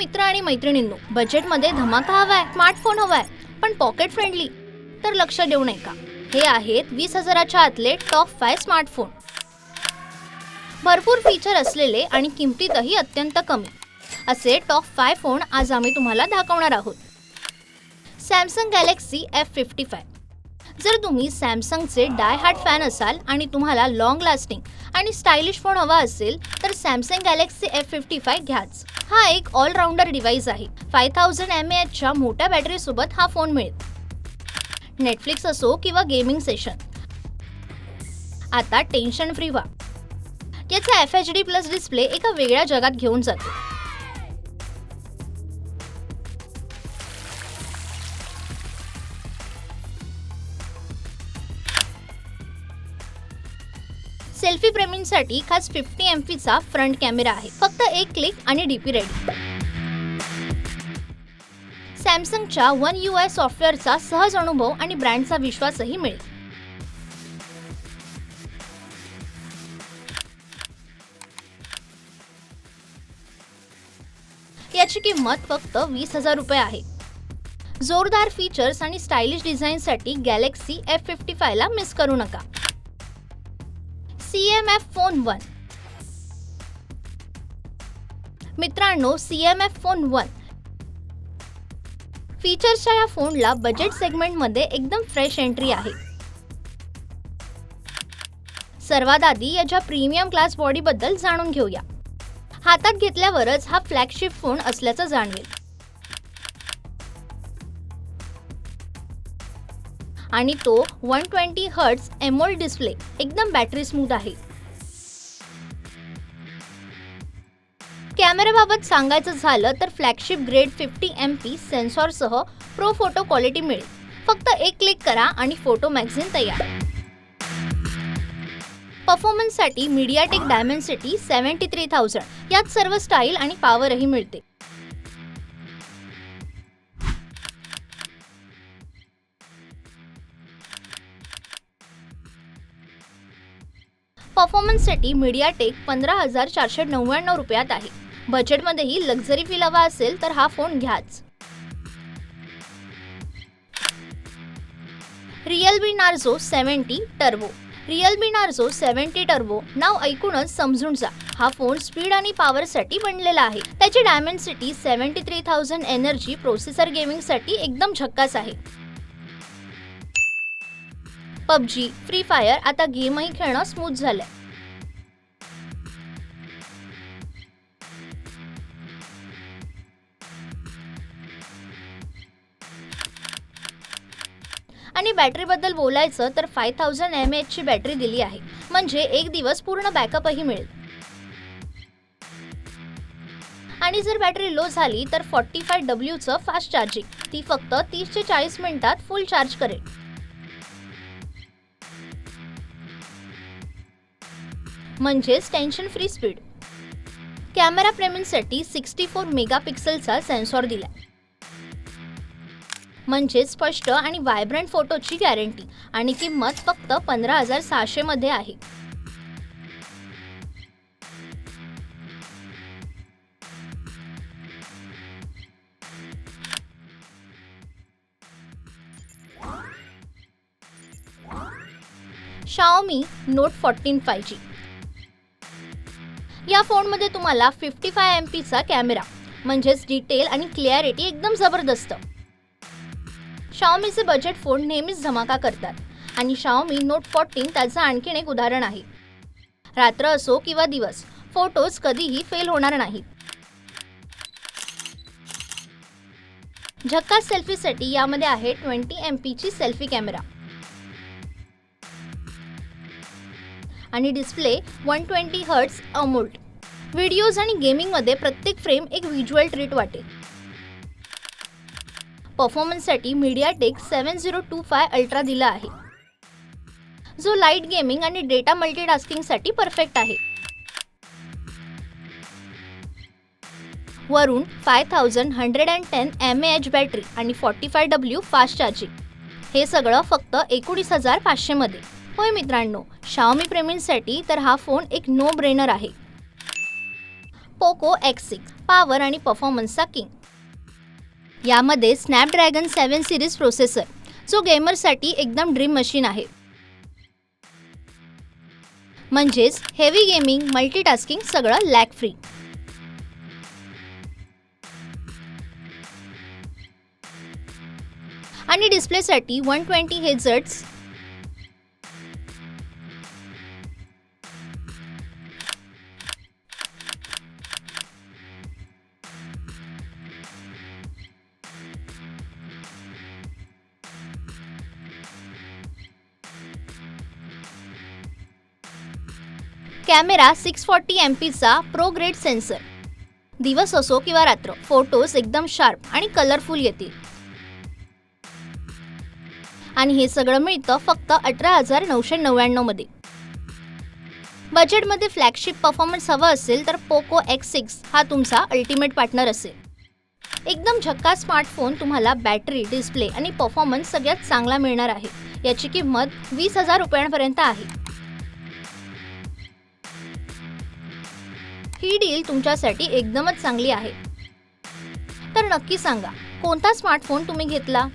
मित्र आणि मैत्रिणींनो बजेटमध्ये धमाका हवाय स्मार्टफोन हवाय पण पॉकेट फ्रेंडली तर लक्ष देऊ नये का हे आहेत वीस हजाराच्या आतले टॉप फाय स्मार्टफोन भरपूर फीचर असलेले आणि किमतीतही अत्यंत कमी. असे टॉप फाय फोन आज आम्ही तुम्हाला दाखवणार आहोत. Samsung Galaxy F fifty five जर तुम्ही सॅमसंगचे डाय हार्ट फॅन असाल आणि तुम्हाला लॉंग लास्टिंग आणि स्टायलिश फोन हवा असेल तर Samsung Galaxy F fifty five घ्याच. हा एक ऑलराऊंडर डिव्हाइस आहे. फाय थाउजंड एम एचच्या मोठ्या बॅटरीसोबत हा फोन मिळेल. नेटफ्लिक्स असो किंवा गेमिंग सेशन आता टेन्शन फ्री व्हा. याचा F H D plus display एका वेगळ्या जगात घेऊन जातो. सेल्फी प्रेमींसाठी खास फिफ्टी एम चा फ्रंट कॅमेरा आहे. फक्त एक क्लिक आणि डीपी रेडी सॅमसंगच्या वन यू आय सॉफ्टवेअरचा सहज अनुभव आणि ब्रँडचा विश्वासही मिळेल. याची किंमत फक्त वीस हजार रुपये आहे. जोरदार फीचर्स आणि स्टायलिश डिझाईनसाठी गॅलेक्सी एफ फिफ्टी फायला मिस करू नका. C M F phone one. मित्रांनो C M F phone one. फीचर्सच्या या फोनला बजेट सेगमेंटमध्ये एकदम फ्रेश एंट्री आहे. सर्वात आधी याच्या प्रीमियम क्लास बॉडीबद्दल जाणून घेऊया. हातात घेतल्यावरच हा फ्लॅगशिप फोन असल्याचं जाणवेल. आणि तो one twenty hertz AMOLED display एकदम बॅटरी स्मूथ आहे. कॅमेऱ्याबाबत सांगायचं झालं तर flagship grade fifty M P सेन्सॉरसह pro photo quality मिळेल. फक्त एक क्लिक करा आणि फोटो मॅगझिन तयार. परफॉर्मन्ससाठी MediaTek Dimensity seventy three thousand यात सर्व स्टाईल आणि पॉवरही मिळते. परफॉर्मन्ससाठी मीडियाटेक पंधरा हजार चारशे नव्याण्णव रुपयात आहे. बजेटमध्येही लक्झरी फील हवा असेल तर हा फोन घ्याच. Realme Narzo seventy turbo Realme Narzo seventy turbo नाव ऐकूनच समजून जा. हा फोन स्पीड आणि पॉवरसाठी बनलेला आहे. त्याची Dimensity seventy three thousand energy processor गेमिंगसाठी एकदम झक्कास आहे. पबजी फ्री फायर आता गेमही खेळणं स्मूथ झालंय. आणि बॅटरीबद्दल बोलायचं तर फाय थाउजंड एम एचची बॅटरी दिली आहे. म्हणजे एक दिवस पूर्ण बॅकअपही मिळेल. आणि जर बॅटरी लो झाली तर फॉर्टी फाय डब्ल्यूचं फास्ट चार्जिंग ती फक्त तीस ते चाळीस मिनिटात फुल चार्ज करेल. म्हणजेच टेन्शन फ्री स्पीड कॅमेरा प्रेमींसाठी सिक्स्टी फोर मेगापिक्सलचा सेन्सॉर दिला म्हणजे स्पष्ट आणि व्हायब्रंट फोटोची गॅरंटी आणि किंमत फक्त पंधरा हजार सहाशे मध्ये आहे. Xiaomi note fourteen five G या फोनमध्ये तुम्हाला फिफ्टी फाय एम पीचा कॅमेरा म्हणजेच डिटेल आणि क्लिअरिटी एकदम जबरदस्त. शाओमीचे बजेट फोन नेहमीच धमाका करतात आणि शाओमी नोट फोर्टीन त्याचं आणखीन एक उदाहरण आहे. रात्र असो किंवा दिवस फोटोज कधीही फेल होणार नाहीत. झक्का सेल्फीसाठी यामध्ये आहे ट्वेंटी एम पीची सेल्फी कॅमेरा आणि display one twenty hertz AMOLED videos आणि गेमिंगमध्ये प्रत्येक फ्रेम एक व्हिज्युअल ट्रीट वाटेल. परफॉर्मन्ससाठी MediaTek seven zero two five ultra दिला आहे. जो लाइट गेमिंग आणि डेटा मल्टीटास्किंगसाठी परफेक्ट आहे. वरून five thousand hundred and ten M H battery आणि forty five W fast charging. हे सगळं फक्त एकोणीस हजार पाचशेमध्ये. होय मित्रांनो शाओमी प्रेमींसाठी तर हा फोन एक नो ब्रेनर आहे. पोको एक्स सिक्स पॉवर आणि परफॉर्मन्सचा किंग यामध्ये स्नॅपड्रॅगन सेवन सिरीज प्रोसेसर जो गेमरसाठी एकदम ड्रीम मशीन आहे. म्हणजेच हेवी गेमिंग मल्टीटास्किंग सगळं लॅक फ्री आणि डिस्प्लेसाठी one twenty hertz camera six forty M पीचा प्रो ग्रेड सेन्सर दिवस असो किंवा रात्र फोटोज एकदम शार्प आणि कलरफुल येतील. आणि हे सगळं मिळतं फक्त अठरा हजार नऊशे नव्याण्णवमध्ये बजेटमध्ये फ्लॅगशिप परफॉर्मन्स हवा असेल तर पोको एक्स सिक्स हा तुमचा अल्टिमेट पार्टनर असेल. एकदम झक्का स्मार्टफोन तुम्हाला बॅटरी डिस्प्ले आणि परफॉर्मन्स सगळ्यात चांगला मिळणार आहे. याची किंमत वीस हजार रुपयांपर्यंत आहे. ही डील तुमच्यासाठी एकदमच चांगली आहे. तर नक्की सांगा कोणता स्मार्टफोन तुम्ही घेतला?